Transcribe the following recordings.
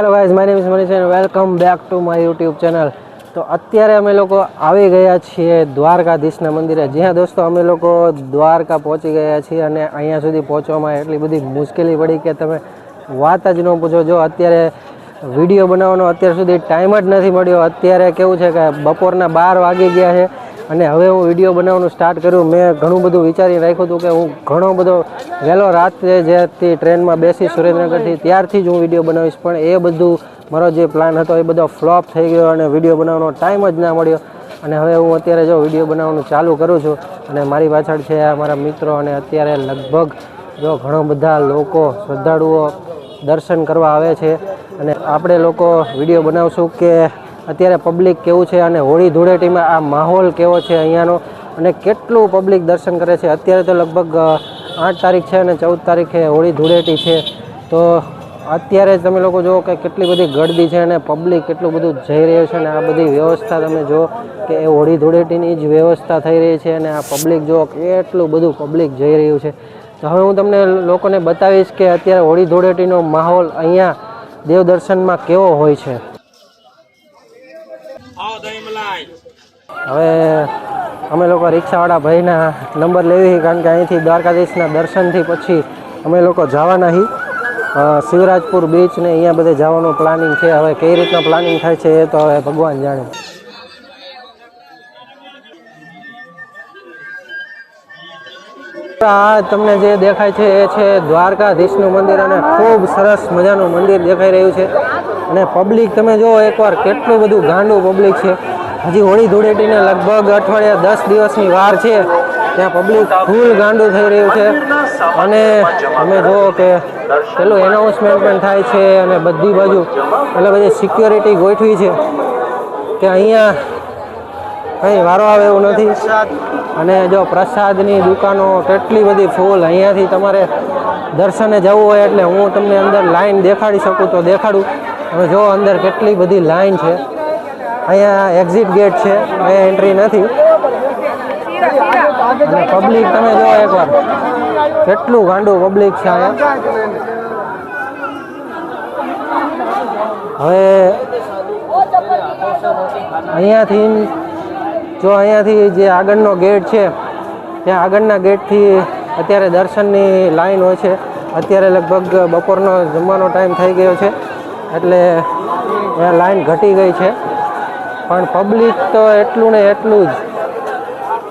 Hello guys મારી miss Manish and welcome back to my YouTube channel તો અત્યારે અમે લોકો આવી ગયા છીએ દ્વારકાધીશના મંદિરે. જ્યાં દોસ્તો અમે લોકો દ્વારકા પહોંચી ગયા છીએ અને અહીંયા સુધી પહોંચવામાં એટલી બધી મુશ્કેલી પડી કે તમે વાત જ ન પૂછો. જો અત્યારે વીડિયો બનાવવાનો અત્યાર સુધી ટાઈમ જ નથી મળ્યો. અત્યારે કેવું છે કે બપોરના બાર વાગી ગયા છે. અને હવે હું વીડિયો બનાવવાનું સ્ટાર્ટ કર્યું. મેં ઘણું બધું વિચારી રાખ્યું હતું કે હું ઘણો બધો વહેલો રાત્રે જેથી ટ્રેનમાં બેસી સુરેન્દ્રનગરથી ત્યારથી જ હું વીડિયો બનાવીશ. પણ એ બધું મારો જે પ્લાન હતો એ બધો ફ્લોપ થઈ ગયો અને વીડિયો બનાવવાનો ટાઈમ જ ના મળ્યો. અને હવે હું અત્યારે જો વીડિયો બનાવવાનું ચાલુ કરું છું અને મારી પાછળ છે મારા મિત્રો અને અત્યારે લગભગ જો ઘણા બધા લોકો શ્રદ્ધાળુઓ દર્શન કરવા આવે છે. અને આપણે લોકો વીડિયો બનાવશું કે અત્યારે પબ્લિક કેવું છે અને હોળી ધૂળેટીમાં આ માહોલ કેવો છે અહીંયાનો અને કેટલું પબ્લિક દર્શન કરે છે? અત્યારે તો લગભગ આઠ તારીખ છે અને ચૌદ તારીખે હોળી ધૂળેટી છે. તો અત્યારે તમે લોકો જુઓ કે કેટલી બધી ગળદી છે અને પબ્લિક કેટલું બધું જઈ રહ્યું છે અને આ બધી વ્યવસ્થા તમે જુઓ કે એ હોળી ધૂળેટીની જ વ્યવસ્થા થઈ રહી છે અને આ પબ્લિક જુઓ કેટલું બધું પબ્લિક જઈ રહ્યું છે. તો હવે હું તમને લોકોને બતાવીશ કે અત્યારે હોળી ધૂળેટીનો માહોલ અહીંયા દેવદર્શનમાં કેવો હોય છે. હવે અમે લોકો રિક્ષાવાળા ભાઈના નંબર લેવી કારણ કે અહીંથી દ્વારકાધીશના દર્શનથી પછી અમે લોકો જવાના હી. શિવરાજપુર બીચ ને અહીંયા બધે જવાનું પ્લાનિંગ છે. હવે કઈ રીતના પ્લાનિંગ થાય છે એ તો હવે ભગવાન જાણે. આ તમને જે દેખાય છે એ છે દ્વારકાધીશનું મંદિર અને ખૂબ સરસ મજાનું મંદિર દેખાઈ રહ્યું છે. અને પબ્લિક તમે જુઓ એકવાર કેટલું બધું ગાંડું પબ્લિક છે. હજી હોળી ધૂળેટીને લગભગ અઠવાડિયા દસ દિવસની વાર છે ત્યાં પબ્લિક ફૂલ ગાંડું થઈ રહ્યું છે. અને તમે જુઓ કે પેલું એનાઉન્સમેન્ટ પણ થાય છે અને બધી બાજુ એટલે બધી સિક્યોરિટી ગોઠવી છે કે અહીંયા કંઈ વારો આવે એવું નથી. અને જો પ્રસાદની દુકાનો કેટલી બધી ફૂલ અહીંયાથી તમારે દર્શને જવું હોય એટલે હું તમને અંદર લાઈન દેખાડી શકું તો દેખાડું. હવે જો અંદર કેટલી બધી લાઈન છે. અહીંયા એક્ઝિટ ગેટ છે, અહીંયા એન્ટ્રી નથી. અને પબ્લિક તમે જો એકવાર, કેટલું ગાંડું પબ્લિક છે અહીંયા. હવે અહીંયાથી, જો અહીંયાથી જે આગળનો ગેટ છે, ત્યાં આગળના ગેટથી અત્યારે દર્શનની લાઈન હોય છે. અત્યારે લગભગ બપોરનો જમવાનો ટાઈમ થઈ ગયો છે. એટલે એ લાઈન ઘટી ગઈ છે. પણ પબ્લિક તો એટલું ને એટલું જ.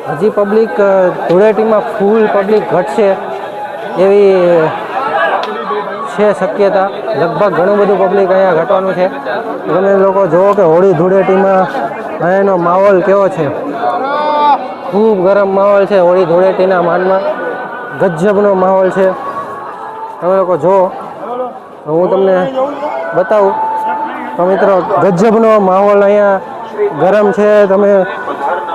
હજી પબ્લિક ધૂળેટીમાં ફૂલ પબ્લિક ઘટશે એવી છે શક્યતા. લગભગ ઘણું બધું પબ્લિક અહીંયા ઘટવાનું છે. તમે લોકો જુઓ કે હોળી ધૂળેટીમાં અહીંયાનો માહોલ કેવો છે. ખૂબ ગરમ માહોલ છે હોળી ધૂળેટીના માનમાં. ગજબનો માહોલ છે. તમે લોકો જુઓ. હું તમને બતાવું. તો મિત્રો, ગજબનો માહોલ અહીંયા ગરમ છે. તમે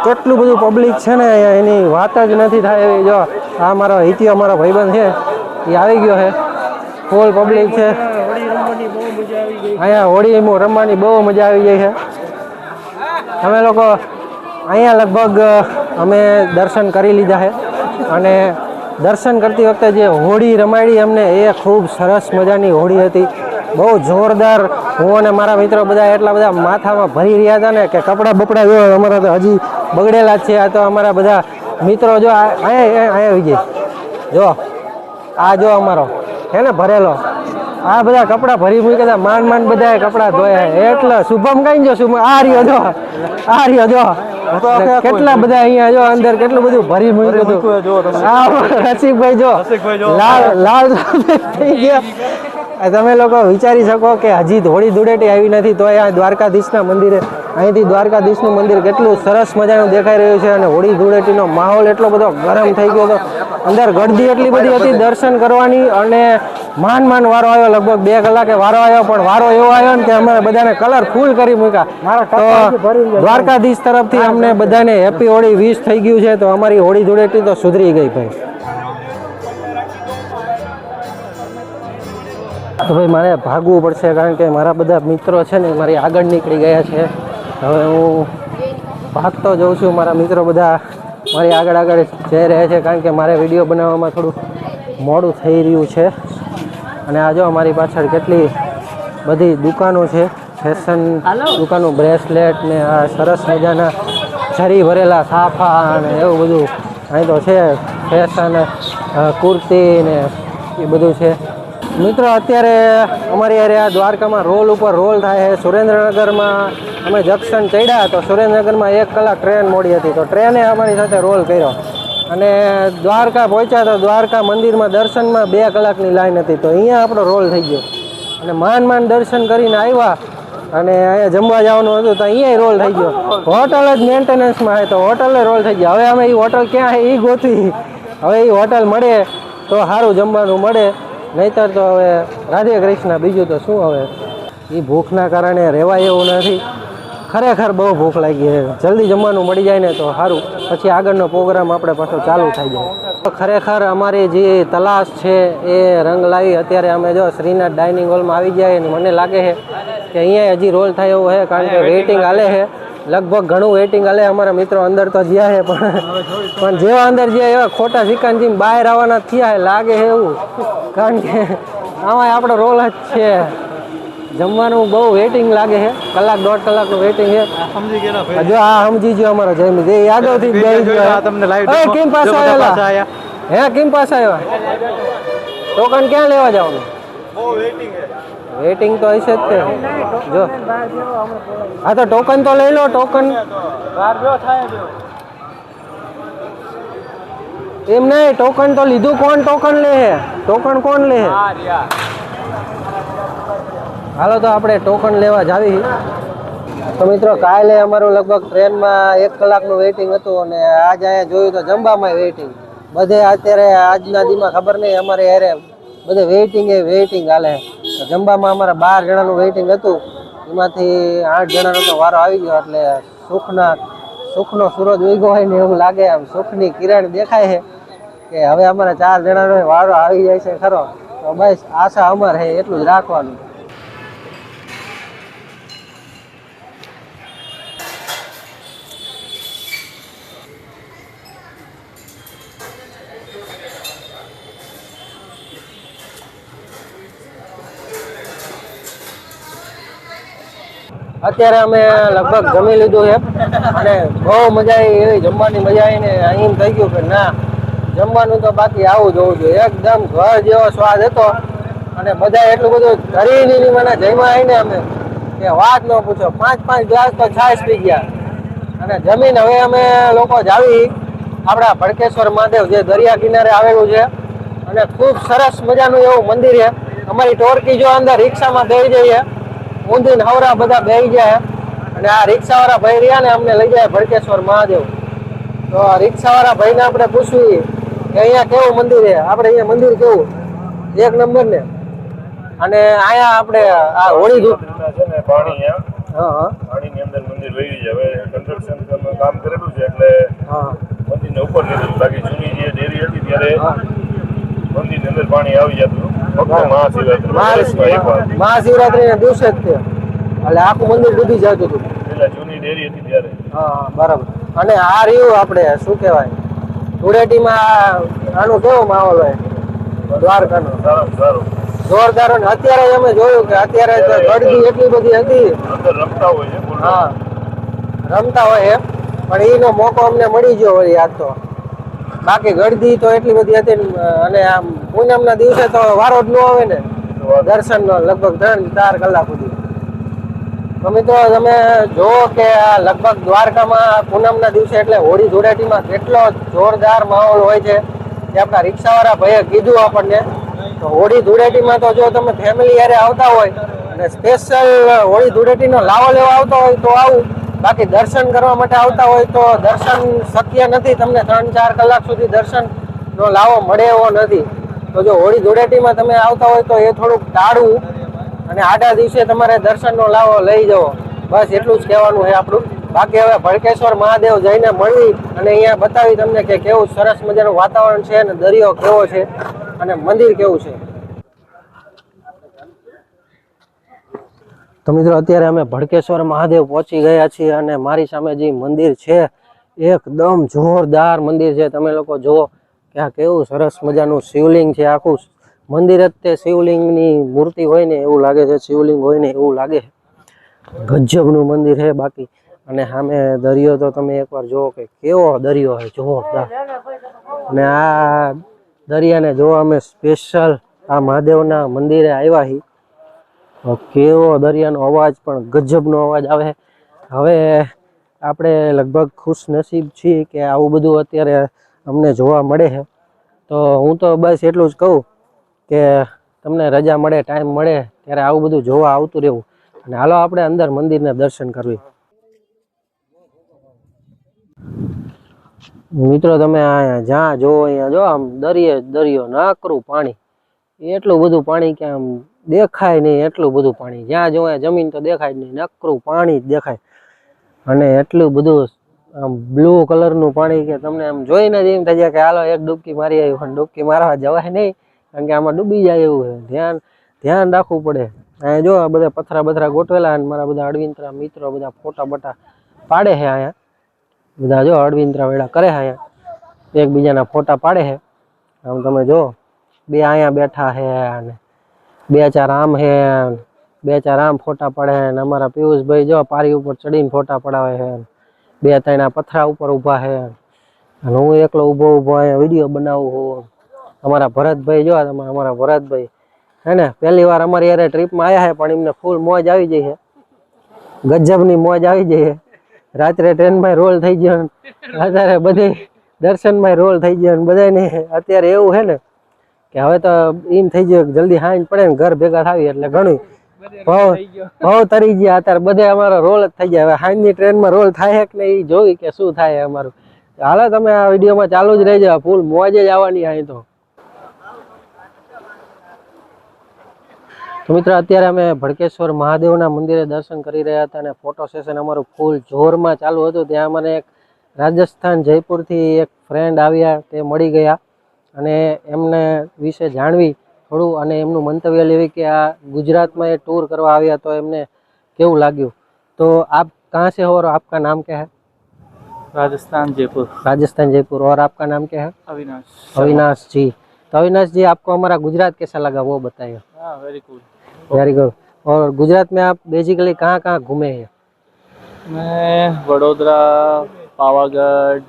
કેટલું બધું પબ્લિક છે ને અહીંયા, એની વાત જ નથી થાય એવી. જો, આ મારો હિતિયો, અમારો ભાઈબંધ છે, એ આવી ગયો છે. ફૂલ પબ્લિક છે. અહીંયા હોળી રમવાની બહુ મજા આવી જાય છે. અમે લોકો અહીંયા લગભગ અમે દર્શન કરી લીધા છે. અને દર્શન કરતી વખતે જે હોળી રમાડી, અમને એ ખૂબ સરસ મજાની હોળી હતી. બહુ જોરદાર. હું અને મારા મિત્રો બધા એટલા બધા માથામાં ભરી રહ્યા હતા ને કે કપડાં બપડા જો અમારા તો હજી બગડેલા છે. આ તો અમારા બધા મિત્રો જો આ- અહીંયા આવી ગયા જો આ જો અમારો. હે ને ભરેલો. આ બધા કપડાં ભરી મૂકી હતા માંડ માંડ બધા કપડાં ધોયા. એટલે શુભમ કઈ જો શુભમ આ રહ્યો જો. આ રહ્યો જો. કેટલા બધા અહીંયા જો અંદર કેટલું બધું ભરી મૂક્યું હતું. રસિકભાઈ જો. લાલ લાલ થઈ ગયા. તમે લોકો વિચારી શકો કે હજી ધોળી ધૂળેટી આવી નથી તો આ દ્વારકાધીશના મંદિરે અહીંથી દ્વારકાધીશનું મંદિર કેટલું સરસ મજાનું દેખાઈ રહ્યું છે અને હોળી ધૂળેટીનો માહોલ એટલો બધો ગરમ થઈ ગયો હતો. અંદર ગળદી એટલી બધી હતી દર્શન કરવાની અને માન માન વારો આવ્યો લગભગ બે કલાકે વારો આવ્યો પણ વારો એવો આવ્યો ને કે અમે બધાને કલર ફૂલ કરી મૂક્યા. તો દ્વારકાધીશ તરફથી અમને બધાને હેપી હોળી વીસ થઈ ગયું છે તો અમારી હોળી ધૂળેટી તો સુધરી ગઈ ભાઈ. તો ભાઈ મારે ભાગવું પડશે કારણ કે મારા બધા મિત્રો છે ને મારી આગળ નીકળી ગયા છે. હવે હું ભાગતો જઉં છું. મારા મિત્રો બધા મારી આગળ આગળ જઈ રહ્યા છે કારણ કે મારે વીડિયો બનાવવામાં થોડું મોડું થઈ રહ્યું છે. અને આ જો અમારી પાછળ કેટલી બધી દુકાનો છે. ફેશન દુકાનો બ્રેસલેટ ને આ સરસ મજાના છરી ભરેલા સાફા અને એવું બધું. અહીં તો છે ફેશન કુર્તી ને એ બધું છે. મિત્રો, અત્યારે અમારી આ દ્વારકામાં રોલ ઉપર રોલ થાય છે. સુરેન્દ્રનગરમાં અમે જંકશન ચડ્યા તો સુરેન્દ્રનગરમાં એક કલાક ટ્રેન મોડી હતી. તો ટ્રેને અમારી સાથે રોલ કર્યો. અને દ્વારકા પહોંચ્યા તો દ્વારકા મંદિરમાં દર્શનમાં બે કલાકની લાઈન હતી. તો અહીંયા આપણો રોલ થઈ ગયો. અને માન માન દર્શન કરીને આવ્યા. અને અહીંયા જમવા જવાનું હતું તો અહીંયા રોલ થઈ ગયો. હોટલ જ મેન્ટેનન્સમાં હોય તો હોટલે રોલ થઈ ગયો. હવે અમે એ હોટલ ક્યાં છે? એ ગોતી. હવે એ હોટલ મળે તો સારું જમવાનું મળે. નહીતર તો હવે રાધે કૃષ્ણ બીજું તો શું હવે? એ ભૂખના કારણે રહેવાય એવું નથી. ખરેખર બહુ ભૂખ લાગી છે. જલ્દી જમવાનું મળી જાય ને તો સારું. પછી આગળનો પ્રોગ્રામ આપણે પાછો ચાલુ થઈ જાય. તો ખરેખર અમારી જે તલાશ છે એ રંગ લાવી અત્યારે અમે જો શ્રીનાથ ડાઇનિંગ હોલમાં આવી ગયા અને મને લાગે છે કે અહીંયા હજી રોલ થાય એવું છે કારણ કે વેઇટિંગ હાલે છે. લગભગ ઘણું વેઇટિંગ હાલે. અમારા મિત્રો અંદર તો જ્યાં છે પણ પણ જેવા અંદર જ્યાં એવા ખોટા સિક્કાની બહાર આવવાના થયા છે લાગે છે એવું. કારણ કે આમાં આપણો રોલ જ છે. જમવાનું બહુ વેઇટિંગ લાગે છે. કલાક દોઢ કલાકનું વેઇટિંગ છે. સમજી ગયા જો આ સમજી ગયો અમારો યાદવથી જ ગયો તમને લાઈવ કેમ પાછા આવેલા? હે કેમ પાછા આવ્યા ટોકન ક્યાં લેવા જવાનું? વેઇટિંગ તો હશે જ તે. જો. હા, તો ટોકન તો લઈ લો ટોકન એમ નહીં ટોકન તો લીધું કોણ ટોકન લે હે? ટોકન કોણ લે હે? હાલો, તો આપણે ટોકન લેવા જાવી. તો મિત્રો, કાલે અમારું લગભગ ટ્રેનમાં એક કલાકનું વેઇટિંગ હતું અને આજ અહીંયા જોયું તો જમવામાં વેઇટિંગ બધે અત્યારે આજના દીમાં ખબર નહીં, અમારે યારે બધે વેઇટિંગ એ વેઇટિંગ હાલે. જમવામાં અમારા બાર જણાનું વેઇટિંગ હતું. એમાંથી આઠ જણાનો તો વારો આવી ગયો એટલે સુખના, સુખનો સૂરજ ઉગ્યો હોય ને એવું લાગે આમ સુખની કિરણ દેખાય છે કે હવે અમારા ચાર જણાનો વારો આવી જાય છે ખરો. તો બસ આશા અમારે એટલું જ રાખવાનું. અત્યારે અમે લગભગ જમી લીધું છે. અને બહુ મજા આવી, એવી જમવાની મજા આવી ને અહીં થઈ ગયું કે ના, જમવાનું તો બાકી આવું જ હોવું જોઈએ. એકદમ ઘર જેવો સ્વાદ હતો. અને બધા એટલું બધું ધરીની મને જમવા આવીને અમે, કે વાત ન પૂછો. પાંચ પાંચ ગ્લાસ તો છાશ પી ગયા. અને જમીન હવે અમે લોકો જાવી. આપણા ભડકેશ્વર મહાદેવ જે દરિયા કિનારે આવેલું છે. અને ખૂબ સરસ મજાનું એવું મંદિર છે. અમારી ટોરકી જો અંદર રિક્ષામાં દઈ જઈએ. ઊંધી નવરા બધા બેહી જાય અને આ રિક્ષાવાળા ભાઈ રહ્યા ને અમને લઈ જાય ભડકેશ્વર મહાદેવ. તો આ રિક્ષાવાળા ભાઈને આપણે પૂછવી કે અહીંયા કેવું મંદિર છે? આપણે અહીંયા મંદિર કેવું? એક નંબર ને અને અહીંયા આપણે આ હોળી ધૂપ છે ને પાણી હા પાણીની અંદર મંદિર લઈ જાય હવે કન્સ્ટ્રક્શન કામ કરેલું છે એટલે હા. મંદિરને ઉપર લીધું બાકી જૂની જે ડેરી હતી ત્યારે મંદિરની અંદર પાણી આવી જતું. મહાશિવરાત્રી. મહાશિવરાત્રીના દિવસે જ તે. એટલે આખું મંદિર ડૂબી જતું હતું. જૂની ડેરી હતી ત્યારે. હા બરાબર. અને આ રહ્યું આપણે શું કહેવાય? ધૂળેટીમાં આનો કેવો માહોલ હોય? દ્વારકાનો. જોરદાર અને અત્યારે અમે જોયું કે અત્યારે તો ગળદી એટલી બધી હતી. રમતા હોય હા રમતા હોય એમ. પણ એનો મોકો અમને મળી ગયો વળી આજ તો. બાકી ગળદી તો એટલી બધી હતી અને આમ પૂનમના દિવસે તો વારો જ ન આવે ને દર્શનનો લગભગ ત્રણ ચાર કલાક સુધી. મિત્રો તમે જુઓ કે આ લગભગ દ્વારકામાં પૂનમના દિવસે એટલે હોળી ધૂળેટીમાં કેટલો જોરદાર માહોલ હોય છે એ આપણા રિક્ષાવાળા ભાઈએ કીધું આપણને, તો હોળી ધૂળેટીમાં તો જો તમે ફેમિલી યારે આવતા હોય અને સ્પેશિયલ હોળી ધૂળેટીનો લાવો લેવા આવતા હોય તો આવું. બાકી દર્શન કરવા માટે આવતા હોય તો દર્શન શક્ય નથી. તમને ત્રણ ચાર કલાક સુધી દર્શનનો લાવો, મળે એવો નથી. તો જો હોળી ધૂળેટીમાં તમે આવતા હોય તો એ થોડુંક ટાળવું અને આડા દિવસે તમારે દર્શનનો લાવો, લઈ જવો. બસ એટલું જ કહેવાનું છે આપણું. બાકી હવે ભડકેશ્વર મહાદેવ જઈને મળી અને અહીંયા બતાવી તમને કે કેવું સરસ મજાનું વાતાવરણ છે અને દરિયો કેવો છે અને મંદિર કેવું છે. તો મિત્રો, અત્યારે અમે ભડકેશ્વર મહાદેવ પહોંચી ગયા છીએ અને મારી સામે જે મંદિર છે, એકદમ જોરદાર મંદિર છે. તમે લોકો જુઓ કે આ કેવું સરસ મજાનું શિવલિંગ છે. આખું મંદિર જ તે શિવલિંગની મૂર્તિ હોય ને એવું લાગે છે. શિવલિંગ હોય ને એવું લાગે છે. ગજબનું મંદિર છે બાકી. અને સામે દરિયો તો તમે એકવાર જુઓ કે કેવો દરિયો છે. જોરદાર. અને આ દરિયાને જોવા અમે સ્પેશિયલ આ મહાદેવના મંદિરે આવ્યા છીએ. કેવો દરિયાનો અવાજ પણ ગજબનો અવાજ આવે. હવે આપણે લગભગ ખુશનસીબ છીએ કે આવું બધું અત્યારે અમને જોવા મળે છે. તો હું તો બસ એટલું જ કહું કે તમને રજા મળે, ટાઈમ મળે, ત્યારે આવું બધું જોવા આવતું રહેવું. અને હાલો આપણે અંદર મંદિરને દર્શન કરવી. મિત્રો તમે અહીંયા જ્યાં જોવો, અહીંયા જો આમ દરિયે દરિયો નાકરું પાણી. એટલું બધું પાણી કે આમ દેખાય નહીં એટલું બધું પાણી. જ્યાં જો જમીન તો દેખાય નહીં, નકરું પાણી જ દેખાય. અને એટલું બધું આમ બ્લુ કલરનું પાણી કે તમને આમ જોઈને જ એમ થઈ જાય કે હાલો એક ડૂબકી મારી આવ્યું પણ ડૂબકી મારવા જવાય નહીં, કારણ કે આમાં ડૂબી જાય એવું ધ્યાન ધ્યાન રાખવું પડે. અહીંયા જો આ બધા પથરા બથરા ગોઠવેલા અને મારા બધા અડવિંતરા મિત્રો બધા ફોટા બટા પાડે છે અહીંયા. બધા જો અડવિંતરા વેળા કરે છે અહીંયા. એકબીજાના ફોટા પાડે છે. આમ તમે જો, બે અહીંયા બેઠા છે અને બે ચાર આમ હે, બે ચાર આમ ફોટા પડે અને અમારા પિયુષભાઈ જો પારી ઉપર ચડીને ફોટા પડાવે છે બે ત્રણ પથરા ઉપર ઊભા છે અને હું એકલો ઊભો ઊભો અહીંયા વીડિયો બનાવું છું. અમારા ભરતભાઈ જો અમારા ભરતભાઈ. હે ને, પહેલી વાર અમારી યારે ટ્રીપમાં આવ્યા છે પણ એમને ફૂલ મોજ આવી જઈ છે ગજબની મોજ આવી જઈ છે રાત્રે ટ્રેનમાં રોલ થઈ ગયો ને, અત્યારે બધી દર્શનમાં રોલ થઈ ગયો ને બધાને અત્યારે એવું છે ને કે હવે તો એમ થઈ ગયું જલ્દી હાંજ પડે ને ઘર ભેગા થાવી એટલે ઘણું. ભાવ ભાવ તરી ગયા અત્યારે બધે અમારો રોલ જ થઈ ગયા. હવે હાંજની ટ્રેનમાં રોલ થાય કે નહીં એ જોઈ કે શું થાય અમારું. હાલો તમે આ વિડીયોમાં ચાલુ જ રહેજો. ફૂલ મોજે જ આવવાની અહીં તો. તો મિત્રો અત્યારે અમે ભડકેશ્વર મહાદેવના મંદિરે દર્શન કરી રહ્યા હતા અને ફોટો સેશન અમારું ફૂલ જોરમાં ચાલુ હતું. ત્યાં મને એક રાજસ્થાન જયપુરથી એક ફ્રેન્ડ આવ્યા. તે મળી ગયા. અને એમને વિશે જાણવી થોડું અને એમનું મંતવ્ય લેવી કે આ ગુજરાતમાં એ ટૂર કરવા આવ્યા તો એમને કેવું લાગ્યું તો આપ कहाँ से हो और आपका नाम क्या है राजस्थान जयपुर राजस्थान जयपुर और आपका नाम क्या है अविनाश अविनाश जी तो अविनाश जी आपको हमारा गुजरात कैसा लगा वो बताइए हाँ वेरी कूल वेरी गुड और गुजरात में आप बेसिकली कहाँ कहाँ घूमे हैं मैं वडोदरा पावागढ़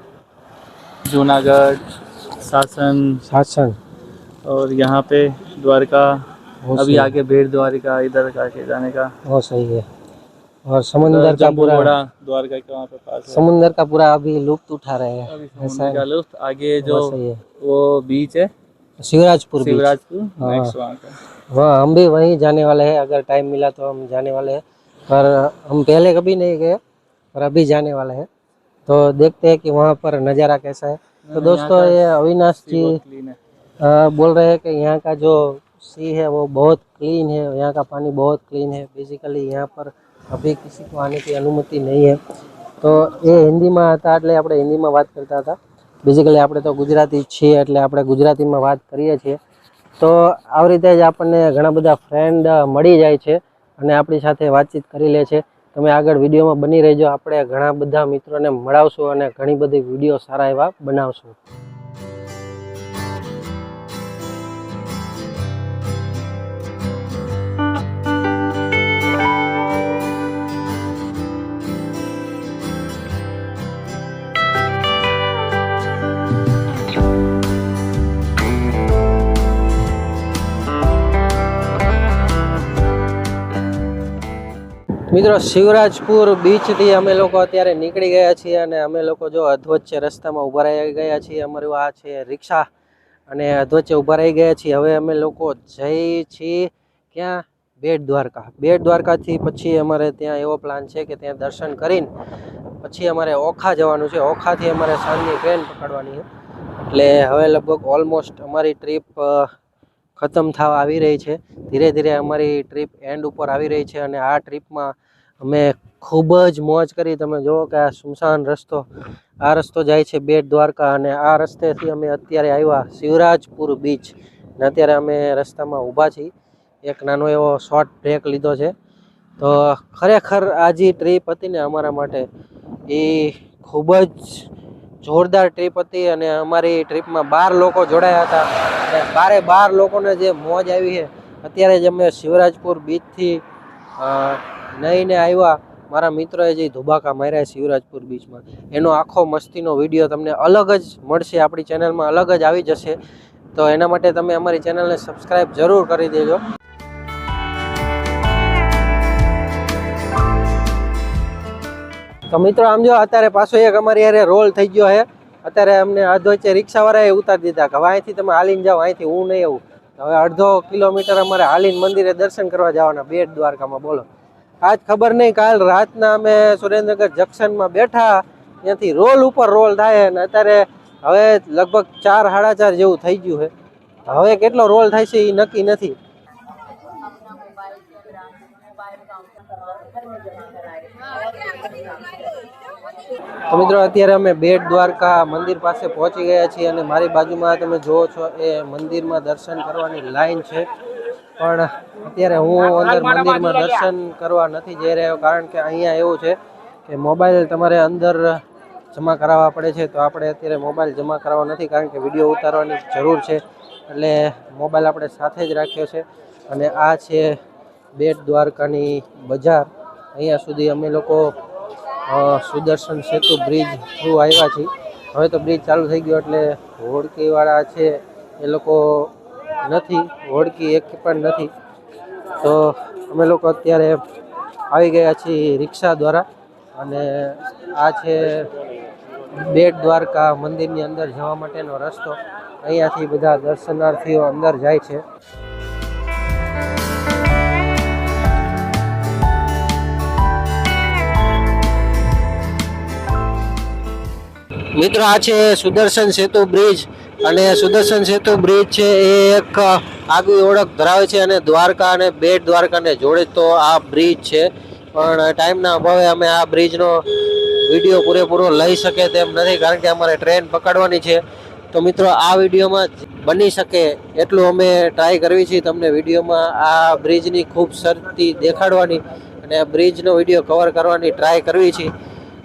जूनागढ़ सासन शासन और यहाँ पे द्वारका अभी आगे भेड़ द्वारिका इधर आके जाने का। वो सही है। और समुंदर का पूरा द्वारका के वहाँ पे पास समुंदर का पूरा अभी लुप्त उठा रहे हैं। अभी ऐसा का लुत्फ आगे जो वो बीच है शिवराजपुर शिवराजपुर हाँ। वहाँ हाँ हम भी वहीं जाने वाले हैं। अगर टाइम मिला तो हम जाने वाले हैं। पर हम पहले कभी नहीं गए पर अभी जाने वाले हैं। तो देखते हैं कि वहाँ पर नज़ारा कैसा है। तो दोस्तों ये अविनाश जी क्लीन है अ, बोल रहे हैं कि यहाँ का जो सी है वो बहुत क्लीन है यहाँ का पानी बहुत क्लीन है बेसिकली यहाँ पर अभी किसी को आने की अनुमति नहीं है તો એ હિન્દીમાં હતા એટલે આપણે હિન્દીમાં વાત કરતા હતા બેઝિકલી આપણે તો ગુજરાતી જ છીએ એટલે આપણે ગુજરાતીમાં વાત કરીએ છીએ તો આવી રીતે જ આપણને ઘણા બધા ફ્રેન્ડ મળી જાય છે અને આપણી સાથે વાતચીત કરી લે છે તમે આગળ વિડીયોમાં બની રહેજો. આપણે ઘણા બધા મિત્રોને મળાવશું અને ઘણી બધી વીડિયો સારા એવા બનાવશું. મિત્રો, શિવરાજપુર બીચથી અમે લોકો અત્યારે નીકળી ગયા છીએ અને અમે લોકો જો અધવચ્ચે રસ્તામાં ઊભા રહી ગયા છીએ. અમારું આ છે રિક્ષા અને અધવચ્ચે ઊભા રહી ગયા છીએ. હવે અમે લોકો જઈ છીએ ક્યાં? બેટ દ્વારકા. બેટ દ્વારકાથી પછી અમારે ત્યાં એવો પ્લાન છે કે ત્યાં દર્શન કરીને પછી અમારે ઓખા જવાનું છે. ઓખાથી અમારે સાંજની ટ્રેન પકડવાની એટલે હવે લગભગ ઓલમોસ્ટ અમારી ટ્રીપ ખતમ થવા આવી રહી છે. ધીરે ધીરે અમારી ટ્રીપ એન્ડ ઉપર આવી રહી છે અને આ ટ્રીપમાં અમે ખૂબ જ મોજ કરી. તમે જુઓ કે આ સુમસાન રસ્તો, આ રસ્તો જાય છે બેટ દ્વારકા અને આ રસ્તેથી અમે અત્યારે આવ્યા શિવરાજપુર બીચ ને અત્યારે અમે રસ્તામાં ઊભા છીએ. એક નાનો એવો શોર્ટ બ્રેક લીધો છે. તો ખરેખર આ જે ટ્રીપ હતી ને અમારા માટે. એ ખૂબ જ જોરદાર ટ્રીપ હતી અને અમારી ટ્રીપમાં બાર લોકો જોડાયા હતા. અને બારે બાર લોકોને જે મોજ આવી છે. અત્યારે જ અમે શિવરાજપુર બીચથી અ, નહીને આવ્યા. મારા મિત્રોએ જે ધુબાકા માર્યા શિવરાજપુર બીચમાં એનો આખો મસ્તીનો વીડિયો તમને અલગ જ મળશે આપણી ચેનલમાં અલગ જ આવી જશે. તો એના માટે તમે અમારી ચેનલને સબસ્ક્રાઈબ જરૂર કરી દેજો. તો મિત્રો આમ જો અત્યારે પાછો એક અમારી યારે રોલ થઈ ગયો છે. અત્યારે અમને અડધો વચ્ચે રિક્ષાવાળાએ ઉતારી દીધા કે હવે અહીંથી તમે હાલીને જાઓ અહીંથી હું નહીં આવું. હવે અડધો કિલોમીટર અમારે હાલીન મંદિરે દર્શન કરવા જવાના બેટ દ્વારકામાં બોલો. આજ ખબર નહીં, કાલ રાતના અમે સુરેન્દ્રનગર જંકશનમાં બેઠા, ત્યાંથી રોલ ઉપર રોલ થાય અને અત્યારે હવે લગભગ ચાર, સાડા ચાર જેવું થઈ ગયું છે. હવે કેટલો રોલ થાય છે એ નક્કી નથી. મિત્રો, અત્યારે અમે બેટ દ્વારકા મંદિર પાસે પહોંચી ગયા છીએ અને મારી બાજુમાં તમે જુઓ છો, એ મંદિરમાં દર્શન કરવાની લાઈન છે. પણ અત્યારે હું અંદર મંદિરમાં દર્શન કરવા નથી જઈ રહ્યો કારણ કે અહીંયા એવું છે કે મોબાઈલ તમારે અંદર જમા કરાવવા પડે છે તો આપણે અત્યારે મોબાઈલ જમા કરાવવા નથી કારણ કે વીડિયો ઉતારવાની જરૂર છે. એટલે મોબાઈલ આપણે સાથે જ રાખ્યો છે. અને આ છે બેટ દ્વારકાની બજાર. અહીંયા સુધી અમે લોકો સુદર્શન સેતુ બ્રિજ થ્રુ આવ્યા છીએ. હવે તો બ્રિજ ચાલુ થઈ ગયો એટલે હોડકીવાળા છે એ લોકો નથી હોડકી એક પણ નથી. તો અમે લોકો અત્યારે આવી ગયા છીએ રિક્ષા દ્વારા અને આ છે બેટ દ્વારકા મંદિરની અંદર જવા માટેનો રસ્તો. અહીંયાથી બધા દર્શનાર્થીઓ અંદર જાય છે. મિત્રો, આ છે સુદર્શન સેતુ બ્રિજ. અને સુદર્શન સેતુ બ્રિજ છે એ એક આગવી ઓળખ ધરાવે છે અને દ્વારકા અને બેટ દ્વારકાને જોડે તો આ બ્રિજ છે. પણ ટાઈમના અભાવે અમે આ બ્રિજનો વીડિયો પૂરેપૂરો લઈ શકે તેમ નથી, કારણ કે અમારે ટ્રેન પકડવાની છે. તો મિત્રો, આ વિડીયોમાં બની શકે એટલું અમે ટ્રાય કરવી છીએ તમને વિડીયોમાં આ બ્રિજની ખૂબ સરતી દેખાડવાની અને બ્રિજનો વીડિયો કવર કરવાની ટ્રાય કરવી છીએ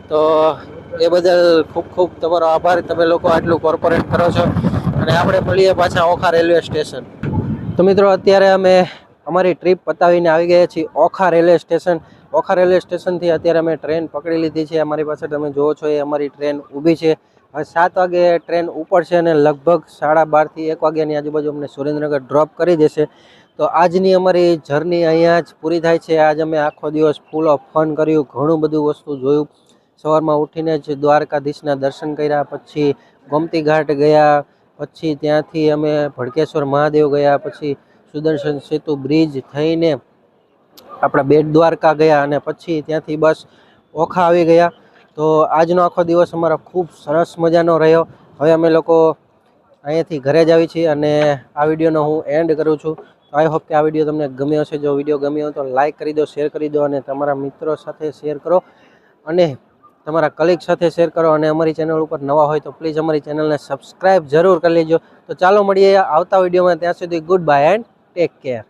તો એ બદલ ખૂબ ખૂબ તમારો આભાર. તમે લોકો આટલું કોર્પોરેટ કરો છો. અને આપણે મળીએ પાછા ઓખા રેલવે સ્ટેશન તો મિત્રો, અત્યારે અમે અમારી ટ્રીપ પતાવીને આવી ગયા છીએ Okha railway station Okha railway સ્ટેશનથી અત્યારે અમે ટ્રેન પકડી લીધી છે. અમારી પાસે તમે જુઓ છો એ અમારી ટ્રેન ઊભી છે. હવે સાત વાગે ટ્રેન ઉપડશે અને લગભગ સાડા બારથી એક વાગ્યાની આજુબાજુ અમને સુરેન્દ્રનગર ડ્રોપ કરી દેશે. તો આજની અમારી જર્ની અહીંયા જ પૂરી થાય છે. આજ અમે આખો દિવસ ફૂલ ઓફ ફન કર્યું. ઘણું બધું વસ્તુ જોયું. સવારમાં ઉઠીને જ દ્વારકાધીશના દર્શન કર્યા, પછી ગોમતી ઘાટ ગયા, પછી ત્યાંથી અમે ભડકેશ્વર મહાદેવ ગયા, પછી સુદર્શન સેતુ બ્રિજ થઈને આપણા બેટ દ્વારકા ગયા અને પછી ત્યાંથી બસ ઓખા આવી ગયા. તો આજનો આખો દિવસ અમારો ખૂબ સરસ મજાનો રહ્યો. હવે અમે લોકો અહીંયાથી ઘરે જ આવી છીએ અને આ વિડીયોનો હું એન્ડ કરું છું. તો આઈ હોપ કે આ વીડિયો તમને ગમ્યો હશે. જો વીડિયો ગમ્યો તો લાઈક કરી દો, શેર કરી દો અને તમારા મિત્રો સાથે શેર કરો. અને તમારા કલીગ સાથે શેર કરો અને અમારી ચેનલ ઉપર નવા હોય તો પ્લીઝ અમારી ચેનલને સબસ્ક્રાઈબ જરૂર કરી લેજો. તો ચાલો મળીએ આવતા વિડીયોમાં ત્યાં સુધી goodbye and take care